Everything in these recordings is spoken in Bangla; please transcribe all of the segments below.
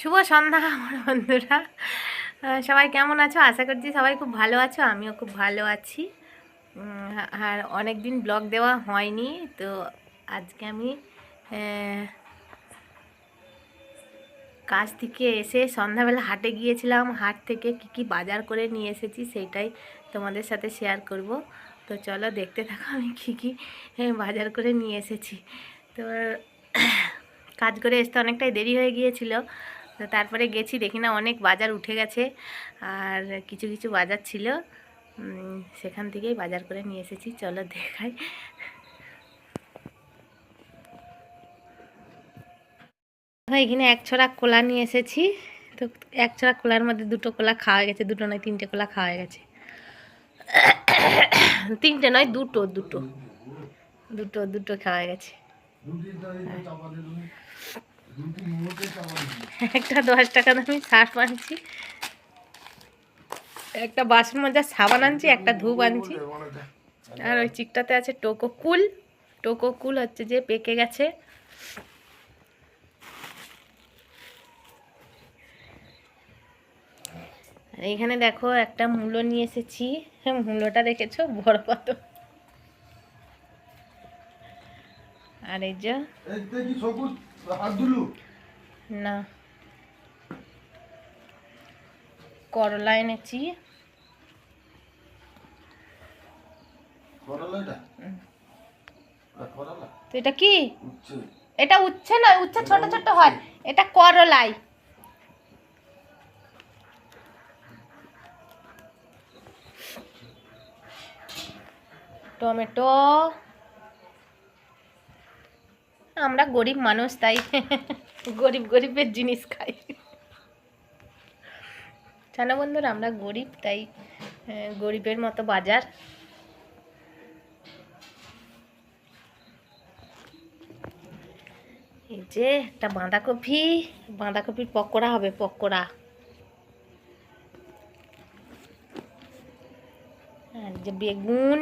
শুভ সন্ধ্যা, আমার বন্ধুরা। সবাই কেমন আছো? আশা করছি সবাই খুব ভালো আছো, আমিও খুব ভালো আছি। আর অনেক দিন ব্লগ দেওয়া হয়নি, তো আজকে আমি কাজ থেকে এসে সন্ধ্যাবেলা হাটে গিয়েছিলাম। হাট থেকে কি কি বাজার করে নিয়ে এসেছি সেইটাই তোমাদের সাথে শেয়ার করব। তো চলো দেখতে থাকো আমি কী কী বাজার করে নিয়ে এসেছি। তো, কাজ করে আসতে অনেকটাই দেরি হয়ে গিয়েছিল। তো তারপরে গেছি, দেখি না অনেক বাজার উঠে গেছে। আর কিছু কিছু বাজার ছিল। সেখান থেকেই বাজার করে নিয়ে এসেছি। চলো দেখাই। এখানে এক ছড়া কোলা নিয়ে এসেছি। তো এক ছড়া কোলার মধ্যে দুটো কোলা খাওয়া গেছে, দুটো নয়, তিনটে কোলা খাওয়া গেছে। তিনটে নয়, দুটো দুটো। দুটো দুটো খাওয়া গেছে। একটা দশ টাকা দামি সার্ফ আনছি একটা বাসন মজার সাবান আনছি একটা ধূপ আনছি। আর ওই চিকটাতে আছে টোকো কুল। টোকো কুল হচ্ছে যে পেকে গেছে। এখানে দেখো একটা মূলো নিয়ে এসেছি। হ্যাঁ, মূলোটা রেখেছো বড় কত? আর এই যে না। করলা এনেছি। তো এটা কি? এটা উচ্ছে নয় উচ্ছে ছোট ছোট হয়। এটা করলাই। টমেটো। আমরা গরিব মানুষ, তাই গরিব গরিবের জিনিস খাই। জানো বন্ধুরা, আমরা গরিব, তাই গরিবের মতো বাজার। এই যে একটা বাঁধাকপি, বাঁধাকপির পকোড়া হবে, পকোড়া। আর যে বেগুন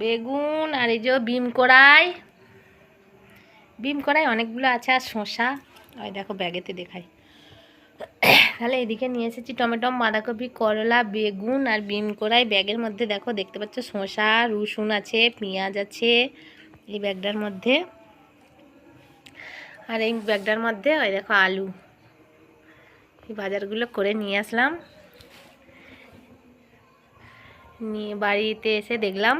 বেগুন আর এই যে বিম কড়াই। বিম কড়াই অনেকগুলো আছে আর শসা। ওই দেখো ব্যাগেতে দেখাই। তাহলে এদিকে নিয়ে এসেছি টমেটো, বাঁধাকপি, করলা, বেগুন আর বিম কড়াই। ব্যাগের মধ্যে দেখো, দেখতে পাচ্ছ শসা, রসুন আছে, পেঁয়াজ আছে এই ব্যাগটার মধ্যে। আর এই ব্যাগটার মধ্যে ওই দেখো আলু। এই বাজারগুলো করে নিয়ে আসলাম। নিয়ে বাড়িতে এসে দেখলাম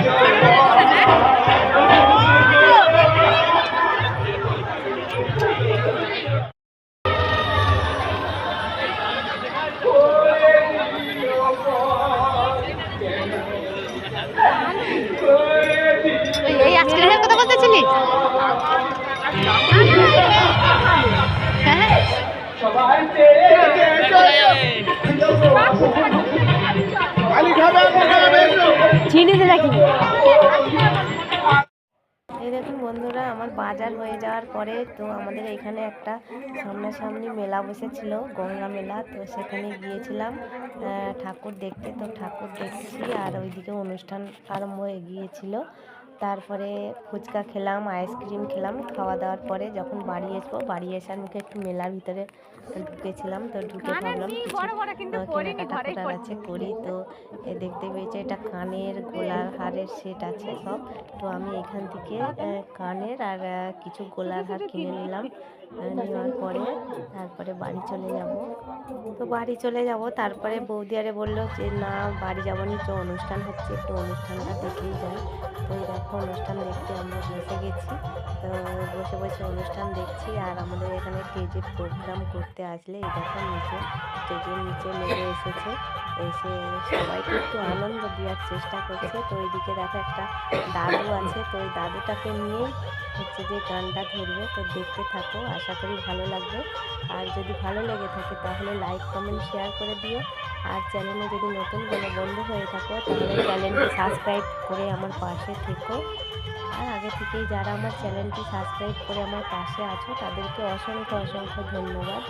এই এই দেখুন বন্ধুরা, আমার বাজার হয়ে যাওয়ার পরে তো আমাদের এখানে একটা সামনাসামনি মেলা বসেছিল, গঙ্গা মেলা। তো সেখানে গিয়েছিলাম ঠাকুর দেখতে। তো ঠাকুর দেখছি আর ওইদিকে অনুষ্ঠান আরম্ভ হয়ে গিয়েছিল। তারপরে ফুচকা খেলাম আইসক্রিম খেলাম। খাওয়া দাওয়ার পরে যখন বাড়ি আসব বাড়ি এসে মুখে একটু মেলার ভিতরে ঢুকেছিলাম তো ঢুকে ভাবলাম কেনাকাটা আছে করি তো। দেখতে পেয়েছে এটা কানের গোলার হারের সেট আছে সব। তো আমি এখান থেকে কানের আর কিছু গোলার হার কিনে নিলাম। নেওয়ার পরে তারপরে বাড়ি চলে যাব। তো বাড়ি চলে যাব, তারপরে বৌদি আরে বলল যে, না, বাড়ি যাব নি তো অনুষ্ঠান হচ্ছে, একটু অনুষ্ঠানটা দেখেই যাই। তো এই দেখো, অনুষ্ঠান দেখতে আমরা বসে গেছি। তো বসে বসে অনুষ্ঠান দেখছি আর আমাদের এখানে স্টেজে প্রোগ্রাম করতে আসলে এই দেখো নিচে স্টেজের নিচে নেমে এসেছে, এসে সবাইকে একটু আনন্দ দেওয়ার চেষ্টা করছে। তো ওইদিকে দেখো একটা দাদু আছে, তো ওই দাদুটাকে নিয়েই হচ্ছে যে গানটা ধরবে। তো দেখতে থাকো আশা করি ভালো লাগবে। আর যদি ভালো লেগে থাকে তাহলে লাইক কমেন্ট শেয়ার করে দিও। আর চ্যানেলে যদি নতুন কোনো বন্ধু হয়ে থাকো তাহলে চ্যানেলটি সাবস্ক্রাইব করে আমার পাশে থেকো। আর আগে থেকেই যারা আমার চ্যানেলটি সাবস্ক্রাইব করে আমার পাশে আছো তাদেরকে অসংখ্য অসংখ্য ধন্যবাদ।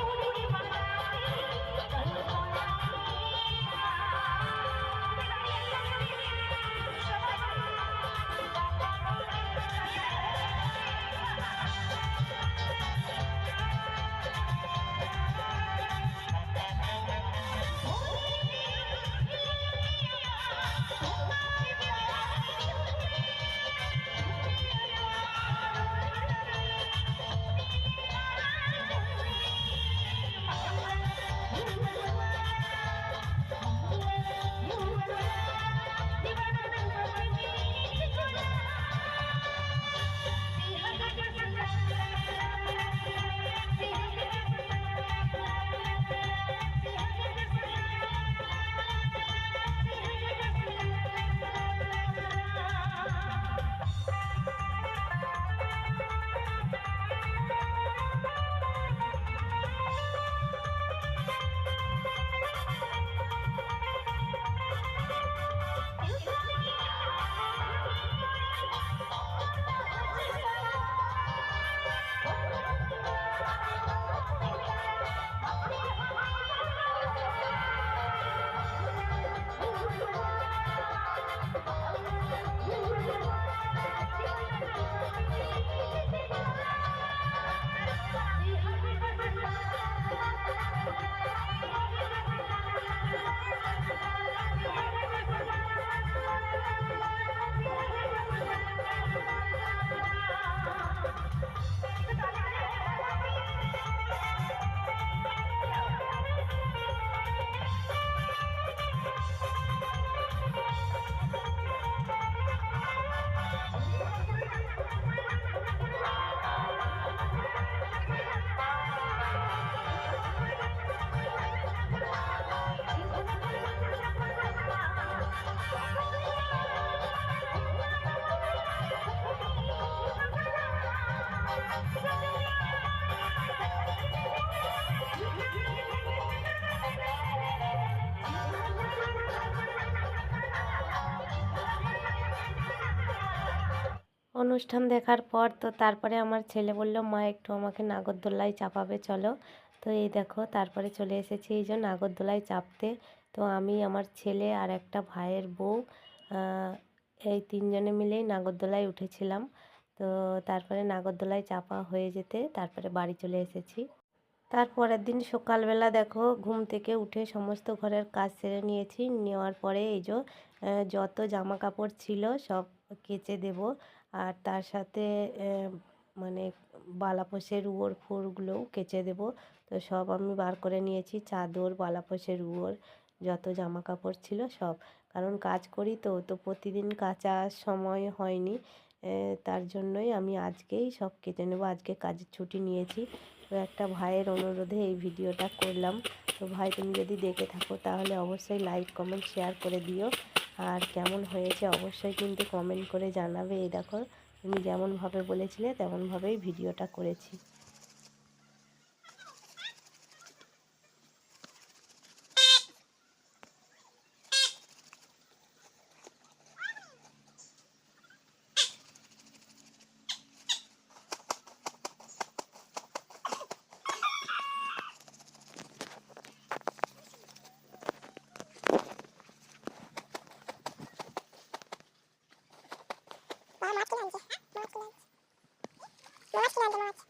অনুষ্ঠান দেখার পর তো তারপরে আমার ছেলে বলল, মা, একটু আমাকে নাগরদোলায় চাপাবে, চলো। তো এই দেখো, তারপরে চলে এসেছি এই যে নাগরদোলায় চাপতে। তো আমি, আমার ছেলে আর একটা ভাইয়ের বউ এই তিনজনে মিলেই নাগরদোলায় উঠেছিলাম। তো তারপরে নাগরদোলায় চাপা হয়ে যেতে তারপরে বাড়ি চলে এসেছি। তারপরের দিন সকালবেলা দেখো ঘুম থেকে উঠে সমস্ত ঘরের কাজ সেরে নিয়েছি। নেওয়ার পরে এই যে যত জামা কাপড় ছিল সব কেচে দেব। আর তার সাথে মানে বালাপোষের উয়োর ফুরগুলোও কেচে দেব। তো সব আমি বার করে নিয়েছি, চাদর বালাপোষের উয়োর যত জামা কাপড় ছিল সব। কারণ কাজ করি তো তো প্রতিদিন কাচার সময় হয়নি। তার জন্যই আমি আজকেই সব কেটে নেব। আজকে কাজের ছুটি নিয়েছি। তো একটা ভাইয়ের অনুরোধে এই ভিডিওটা করলাম। তো ভাই, তুমি যদি দেখে থাকো, তাহলে অবশ্যই লাইক কমেন্ট শেয়ার করে দিও। আর কেমন হয়েছে অবশ্যই কিন্তু কমেন্ট করে জানাবে। এই দেখো, তুমি যেমনভাবে বলেছিলে, তেমনভাবেই ভিডিওটা করেছি। Maç kılancı. Maç kılancı. Maç kılancı maç.